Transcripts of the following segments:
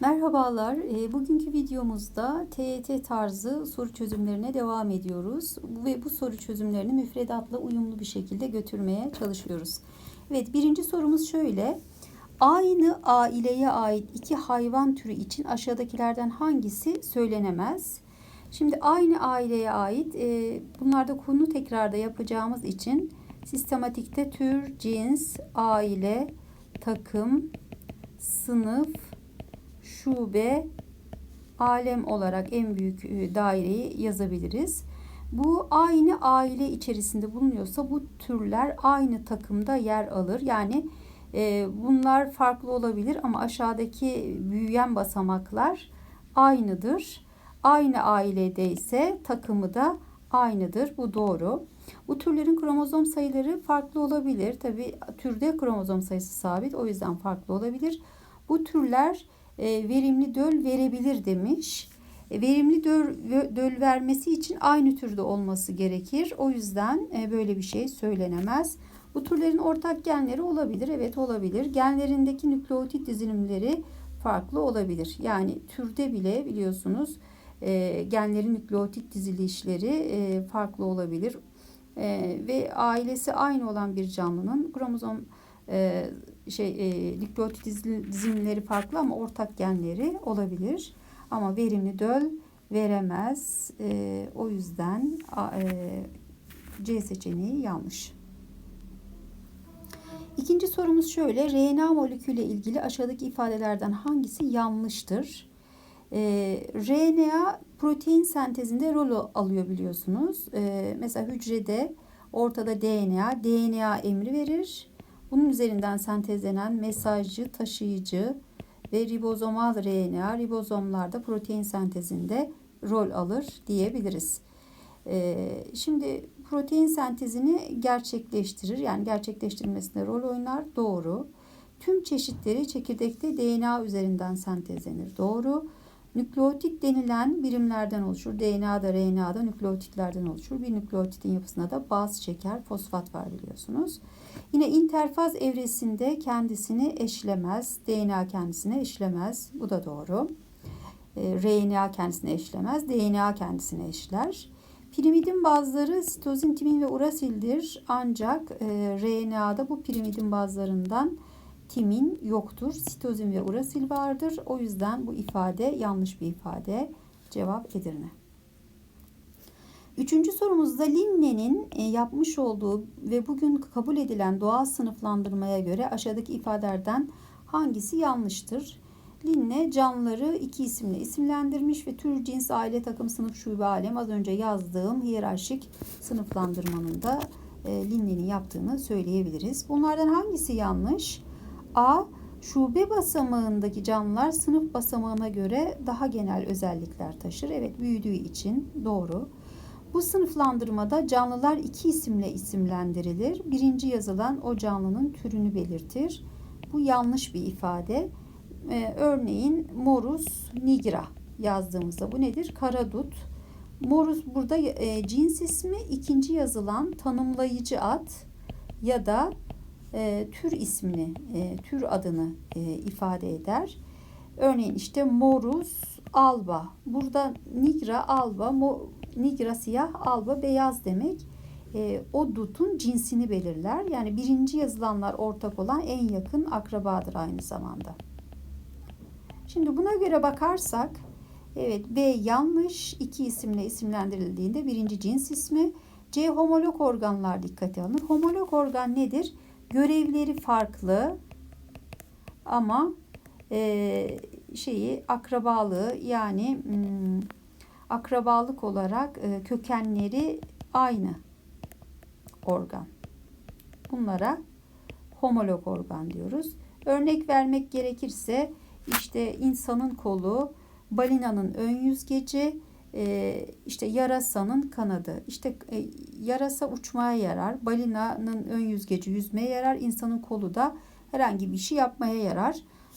Merhabalar. E, Bugünkü videomuzda TYT tarzı soru çözümlerine devam ediyoruz ve bu soru çözümlerini müfredatla uyumlu bir şekilde götürmeye çalışıyoruz. Evet, birinci sorumuz şöyle. Aynı aileye ait iki hayvan türü için aşağıdakilerden hangisi söylenemez? Şimdi aynı aileye ait e, bunlarda konu tekrarda yapacağımız için sistematikte tür, cins, aile, takım, sınıf, şube, alem olarak en büyük e, daireyi yazabiliriz. Bu aynı aile içerisinde bulunuyorsa bu türler aynı takımda yer alır. Yani e, bunlar farklı olabilir ama aşağıdaki büyüyen basamaklar aynıdır. Aynı ailede ise takımı da aynıdır. Bu doğru. Bu türlerin kromozom sayıları farklı olabilir. Tabi türde kromozom sayısı sabit o yüzden farklı olabilir. Bu türler e, verimli döl verebilir demiş. E, verimli döl, döl vermesi için aynı türde olması gerekir. O yüzden e, böyle bir şey söylenemez. Bu türlerin ortak genleri olabilir. Evet olabilir. Genlerindeki nükleotit dizilimleri farklı olabilir. Yani türde bile biliyorsunuz genlerin nükleotit dizilişleri farklı olabilir. Ve ailesi aynı olan bir canlının kromozom şey e, nükleotit dizilimleri farklı ama ortak genleri olabilir. Ama verimli döl veremez. E, o yüzden e, C seçeneği yanlış. İkinci sorumuz şöyle. RNA molekülü ilgili aşağıdaki ifadelerden hangisi yanlıştır? E, RNA protein sentezinde rol alıyor biliyorsunuz. E, mesela hücrede ortada DNA, DNA emri verir. Bunun üzerinden sentezlenen mesajcı, taşıyıcı ve ribozomal RNA ribozomlarda protein sentezinde rol alır diyebiliriz. Ee, şimdi protein sentezini gerçekleştirir. Yani gerçekleştirmesinde rol oynar. Doğru. Tüm çeşitleri çekirdekte DNA üzerinden sentezlenir. Doğru. Nükleotit denilen birimlerden oluşur. DNA'da, RNA'da nükleotitlerden oluşur. Bir nükleotitin yapısında da baz, şeker, fosfat var biliyorsunuz. Yine interfaz evresinde kendisini eşlemez. DNA kendisine eşlemez. Bu da doğru. E, RNA kendisine eşlemez. DNA kendisine eşler. Pirimidin bazıları sitozin, timin ve urasildir. Ancak e, RNA'da bu pirimidin bazılarından timin yoktur. Sitozin ve urasil vardır. O yüzden bu ifade yanlış bir ifade. Cevap Edirne. Üçüncü sorumuzda Linne'nin e, yapmış olduğu ve bugün kabul edilen doğal sınıflandırmaya göre aşağıdaki ifadelerden hangisi yanlıştır? Linne canlıları iki isimle isimlendirmiş ve tür, cins, aile, takım, sınıf, şube, alem az önce yazdığım hiyerarşik sınıflandırmanın da e, Linne'nin yaptığını söyleyebiliriz. Bunlardan hangisi yanlış? A. Şube basamağındaki canlılar sınıf basamağına göre daha genel özellikler taşır. Evet büyüdüğü için doğru. Bu sınıflandırmada canlılar iki isimle isimlendirilir. Birinci yazılan o canlının türünü belirtir. Bu yanlış bir ifade. Ee, örneğin Morus nigra yazdığımızda bu nedir? Karadut. Morus burada e, cins ismi ikinci yazılan tanımlayıcı ad ya da e, tür ismini, e, tür adını e, ifade eder. Örneğin işte Morus alba. Burada nigra alba, mo, nigra siyah, alba beyaz demek. E, o dutun cinsini belirler. Yani birinci yazılanlar ortak olan en yakın akrabadır aynı zamanda. Şimdi buna göre bakarsak evet B yanlış iki isimle isimlendirildiğinde birinci cins ismi C homolog organlar dikkate alınır. Homolog organ nedir? Görevleri farklı ama e, şeyi akrabalığı yani hmm, akrabalık olarak e, kökenleri aynı organ. Bunlara homolog organ diyoruz. Örnek vermek gerekirse işte insanın kolu, balinanın ön yüzgeci, e, işte yarasanın kanadı. İşte e, yarasa uçmaya yarar, balinanın ön yüzgeci yüzmeye yarar, insanın kolu da herhangi bir şey yapmaya yarar.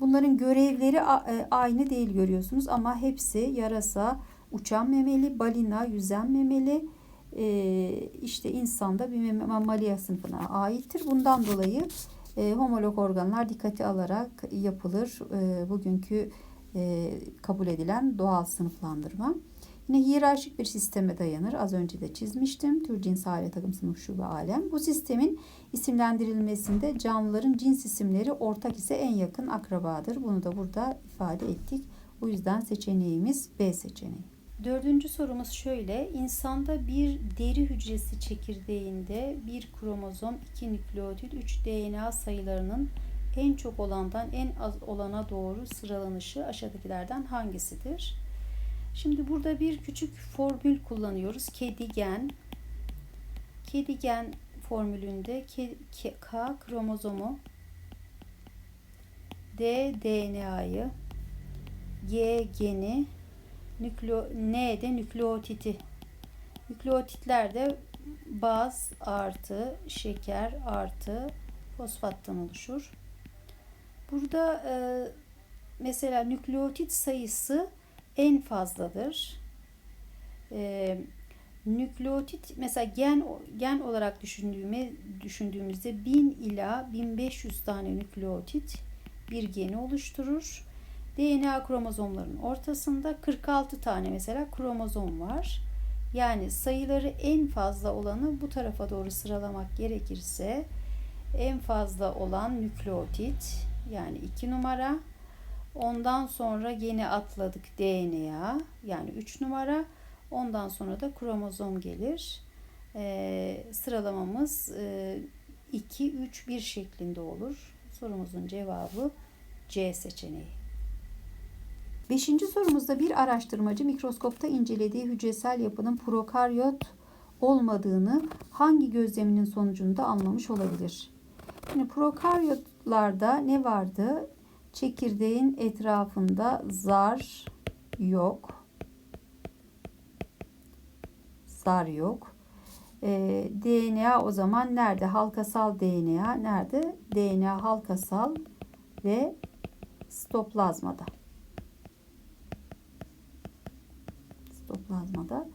Bunların görevleri aynı değil görüyorsunuz ama hepsi yarasa, uçan memeli, balina, yüzen memeli, e, işte insanda bir mammalia sınıfına aittir. Bundan dolayı e, homolog organlar dikkate alarak yapılır. E, bugünkü e, kabul edilen doğal sınıflandırma. Yine hiyerarşik bir sisteme dayanır. Az önce de çizmiştim. Tür, cins, aile, takım, sınıf, şube, alem. Bu sistemin isimlendirilmesinde canlıların cins isimleri ortak ise en yakın akrabadır. Bunu da burada ifade ettik. O yüzden seçeneğimiz B seçeneği. Dördüncü sorumuz şöyle. İnsanda bir deri hücresi çekirdeğinde bir kromozom, iki nükleotit, 3 DNA sayılarının en çok olandan en az olana doğru sıralanışı aşağıdakilerden hangisidir? Şimdi burada bir küçük formül kullanıyoruz. Kedigen. Kedigen formülünde K, kromozomu D DNA'yı G geni nükleo, N de nükleotiti. Nükleotitler de baz artı şeker artı fosfattan oluşur. Burada e, mesela nükleotit sayısı en fazladır. E, nükleotit mesela gen gen olarak düşündüğümüz düşündüğümüzde 1000 ila 1500 tane nükleotit bir geni oluşturur. DNA kromozomlarının ortasında 46 tane mesela kromozom var. Yani sayıları en fazla olanı bu tarafa doğru sıralamak gerekirse en fazla olan nükleotit yani 2 numara. Ondan sonra yeni atladık DNA yani 3 numara. Ondan sonra da kromozom gelir. Ee, sıralamamız e, 2, 3, 1 şeklinde olur. Sorumuzun cevabı C seçeneği. Beşinci sorumuzda bir araştırmacı mikroskopta incelediği hücresel yapının prokaryot olmadığını hangi gözleminin sonucunda anlamış olabilir? Şimdi prokaryotlarda ne vardı? Çekirdeğin etrafında zar yok. Zar yok. Ee, DNA o zaman nerede? Halkasal DNA nerede? DNA halkasal ve stoplazmada. Stoplazmada.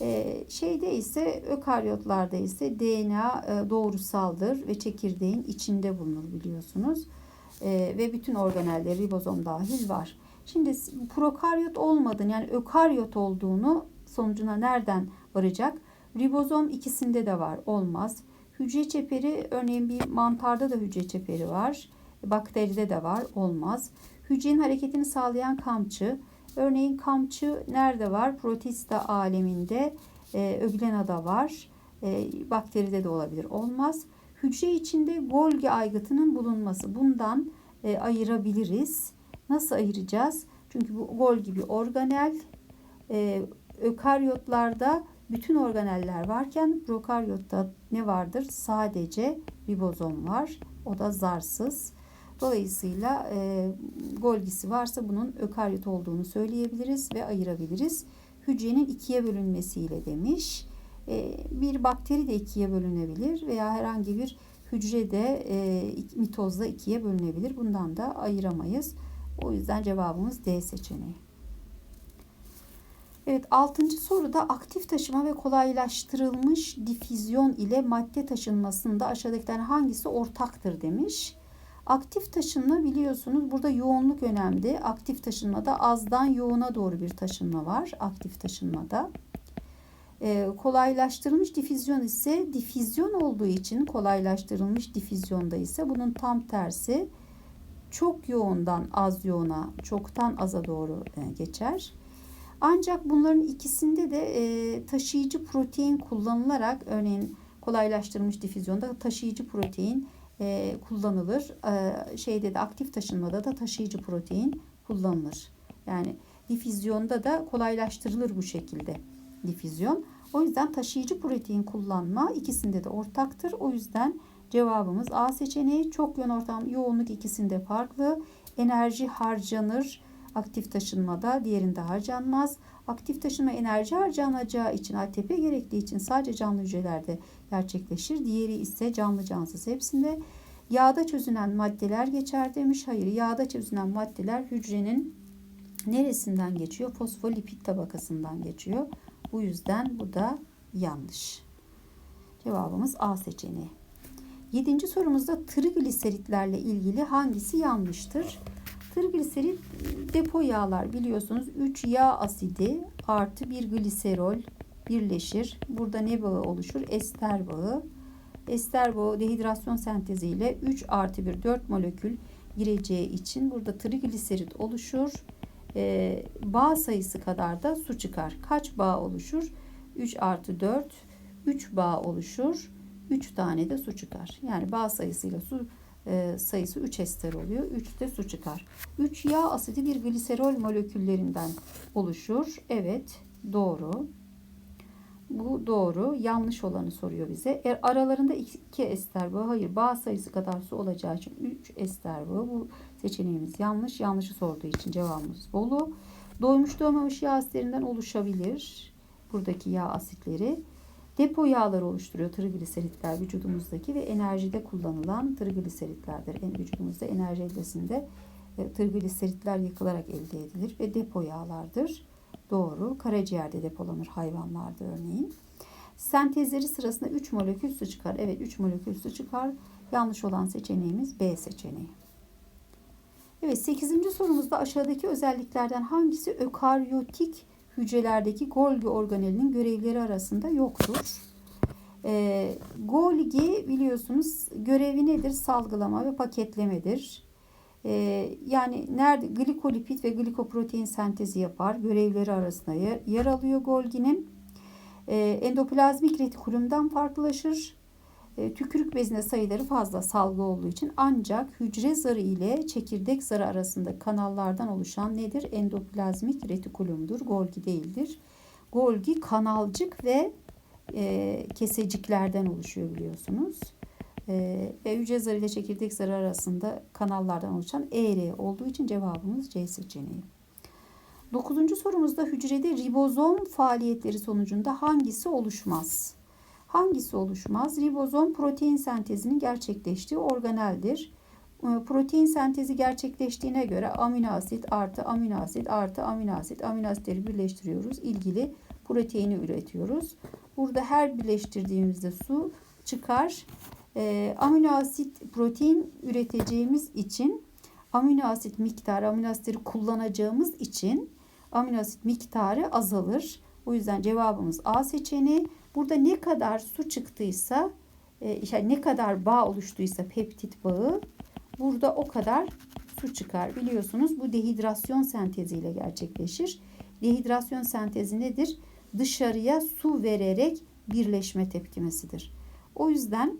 Ee, şeyde ise ökaryotlarda ise DNA e, doğrusaldır ve çekirdeğin içinde bulunur biliyorsunuz. Ee, ve bütün organelde ribozom dahil var. Şimdi prokaryot olmadığını yani ökaryot olduğunu sonucuna nereden varacak? Ribozom ikisinde de var. Olmaz. Hücre çeperi örneğin bir mantarda da hücre çeperi var. Bakteride de var. Olmaz. Hücrenin hareketini sağlayan kamçı. Örneğin kamçı nerede var? Protista aleminde. E, öglenada var. E, bakteride de olabilir. Olmaz. Hücre içinde Golgi aygıtının bulunması. Bundan e, ayırabiliriz. Nasıl ayıracağız? Çünkü bu Golgi bir organel. E, ökaryotlarda bütün organeller varken prokaryotta ne vardır? Sadece ribozom var. O da zarsız. Dolayısıyla e, Golgisi varsa bunun ökaryot olduğunu söyleyebiliriz ve ayırabiliriz. Hücrenin ikiye bölünmesiyle demiş. E, bir bakteri de ikiye bölünebilir veya herhangi bir hücre de e, mitozda ikiye bölünebilir. Bundan da ayıramayız. O yüzden cevabımız D seçeneği. Evet, altıncı soruda aktif taşıma ve kolaylaştırılmış difüzyon ile madde taşınmasında aşağıdakilerden hangisi ortaktır demiş. Aktif taşınma biliyorsunuz burada yoğunluk önemli. Aktif taşınmada azdan yoğuna doğru bir taşınma var aktif taşınmada. Ee, kolaylaştırılmış difüzyon ise difüzyon olduğu için kolaylaştırılmış difüzyonda ise bunun tam tersi çok yoğundan az yoğuna, çoktan aza doğru e, geçer. Ancak bunların ikisinde de e, taşıyıcı protein kullanılarak örneğin kolaylaştırılmış difüzyonda taşıyıcı protein e, kullanılır. Şeyde de aktif taşınmada da taşıyıcı protein kullanılır. Yani difüzyonda da kolaylaştırılır bu şekilde difüzyon. O yüzden taşıyıcı protein kullanma ikisinde de ortaktır. O yüzden cevabımız A seçeneği. Çok yön ortam yoğunluk ikisinde farklı. Enerji harcanır aktif taşınmada, diğerinde harcanmaz. Aktif taşınma enerji harcanacağı için ATP gerektiği için sadece canlı hücrelerde gerçekleşir. Diğeri ise canlı cansız hepsinde. Yağda çözünen maddeler geçer demiş. Hayır yağda çözünen maddeler hücrenin neresinden geçiyor? Fosfolipid tabakasından geçiyor. Bu yüzden bu da yanlış. Cevabımız A seçeneği. Yedinci sorumuzda trigliseritlerle ilgili hangisi yanlıştır? Trigliserit depo yağlar biliyorsunuz 3 yağ asidi artı bir gliserol birleşir. Burada ne bağı oluşur? Ester bağı. Ester bağı dehidrasyon senteziyle 3 artı 1 4 molekül gireceği için burada trigliserit oluşur. Ee, bağ sayısı kadar da su çıkar. Kaç bağ oluşur? 3 artı 4 3 bağ oluşur. 3 tane de su çıkar. Yani bağ sayısıyla su e, sayısı 3 ester oluyor. 3 de su çıkar. 3 yağ asidi bir gliserol moleküllerinden oluşur. Evet doğru. Bu doğru. Yanlış olanı soruyor bize. Er, aralarında 2 ester bağı. Hayır. Bağ sayısı kadar su olacağı için 3 ester bağı. Bu seçeneğimiz yanlış. Yanlışı sorduğu için cevabımız Bolu. Doymuş doğmamış yağ asitlerinden oluşabilir. Buradaki yağ asitleri. Depo yağları oluşturuyor trigliseritler vücudumuzdaki ve enerjide kullanılan trigliseritlerdir. En vücudumuzda enerji eldesinde e, trigliseritler yakılarak elde edilir ve depo yağlardır. Doğru. Karaciğerde depolanır hayvanlarda örneğin. Sentezleri sırasında 3 molekül su çıkar. Evet 3 molekül su çıkar. Yanlış olan seçeneğimiz B seçeneği. Evet 8. sorumuzda aşağıdaki özelliklerden hangisi ökaryotik hücrelerdeki Golgi organelinin görevleri arasında yoktur? E, Golgi biliyorsunuz görevi nedir? Salgılama ve paketlemedir. E, yani nerede glikolipid ve glikoprotein sentezi yapar. Görevleri arasında yer, yer alıyor Golgi'nin. E, endoplazmik retikulumdan farklılaşır. E, tükürük bezine sayıları fazla salgı olduğu için ancak hücre zarı ile çekirdek zarı arasında kanallardan oluşan nedir? Endoplazmik retikulumdur. Golgi değildir. Golgi kanalcık ve e, keseciklerden oluşuyor biliyorsunuz. E, ve hücre zarı ile çekirdek zarı arasında kanallardan oluşan ER olduğu için cevabımız C seçeneği. Dokuzuncu sorumuzda hücrede ribozom faaliyetleri sonucunda hangisi oluşmaz? Hangisi oluşmaz? Ribozom protein sentezinin gerçekleştiği organeldir. Ee, protein sentezi gerçekleştiğine göre amino asit artı amino asit artı amino asit amino asitleri birleştiriyoruz. İlgili proteini üretiyoruz. Burada her birleştirdiğimizde su çıkar. E, amino asit protein üreteceğimiz için amino asit miktarı amino asitleri kullanacağımız için amino asit miktarı azalır. O yüzden cevabımız A seçeneği. Burada ne kadar su çıktıysa, e, yani ne kadar bağ oluştuysa peptit bağı burada o kadar su çıkar. Biliyorsunuz bu dehidrasyon senteziyle gerçekleşir. Dehidrasyon sentezi nedir? Dışarıya su vererek birleşme tepkimesidir. O yüzden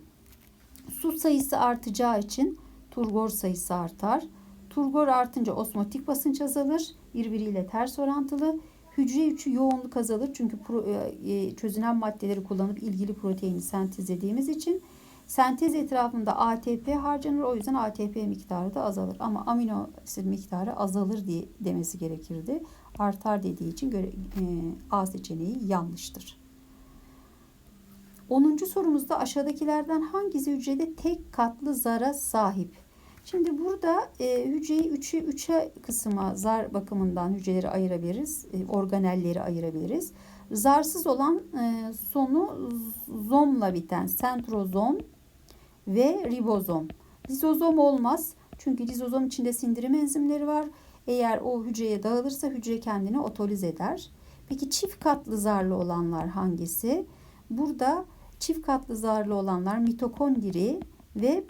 su sayısı artacağı için turgor sayısı artar. Turgor artınca osmotik basınç azalır. Birbiriyle ters orantılı. Hücre içi yoğunluk azalır çünkü pro, e, çözünen maddeleri kullanıp ilgili proteini sentezlediğimiz için sentez etrafında ATP harcanır. O yüzden ATP miktarı da azalır. Ama amino asit miktarı azalır diye demesi gerekirdi. Artar dediği için göre, e, A seçeneği yanlıştır. 10. sorumuzda aşağıdakilerden hangisi hücrede tek katlı zara sahip? Şimdi burada e, hücreyi 3'e 3'e kısma zar bakımından hücreleri ayırabiliriz. E, organelleri ayırabiliriz. Zarsız olan e, sonu zomla biten sentrozom ve ribozom. Lizozom olmaz. Çünkü lizozom içinde sindirim enzimleri var. Eğer o hücreye dağılırsa hücre kendini otoliz eder. Peki çift katlı zarlı olanlar hangisi? Burada çift katlı zarlı olanlar mitokondri ve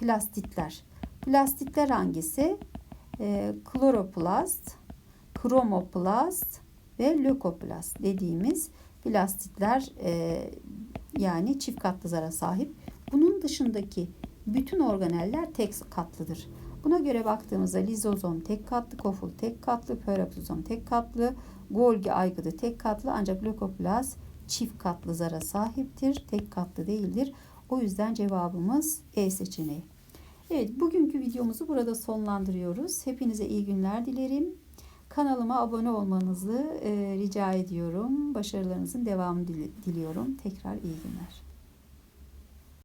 plastitler. Plastitler hangisi? E, kloroplast, kromoplast ve lökoplast dediğimiz plastitler e, yani çift katlı zara sahip. Bunun dışındaki bütün organeller tek katlıdır. Buna göre baktığımızda lizozom tek katlı, koful tek katlı, peroxizom tek katlı, Golgi aygıtı tek katlı ancak lökoplast çift katlı zara sahiptir. Tek katlı değildir. O yüzden cevabımız E seçeneği. Evet bugünkü videomuzu burada sonlandırıyoruz. Hepinize iyi günler dilerim. Kanalıma abone olmanızı e, rica ediyorum. Başarılarınızın devamını diliyorum. Tekrar iyi günler.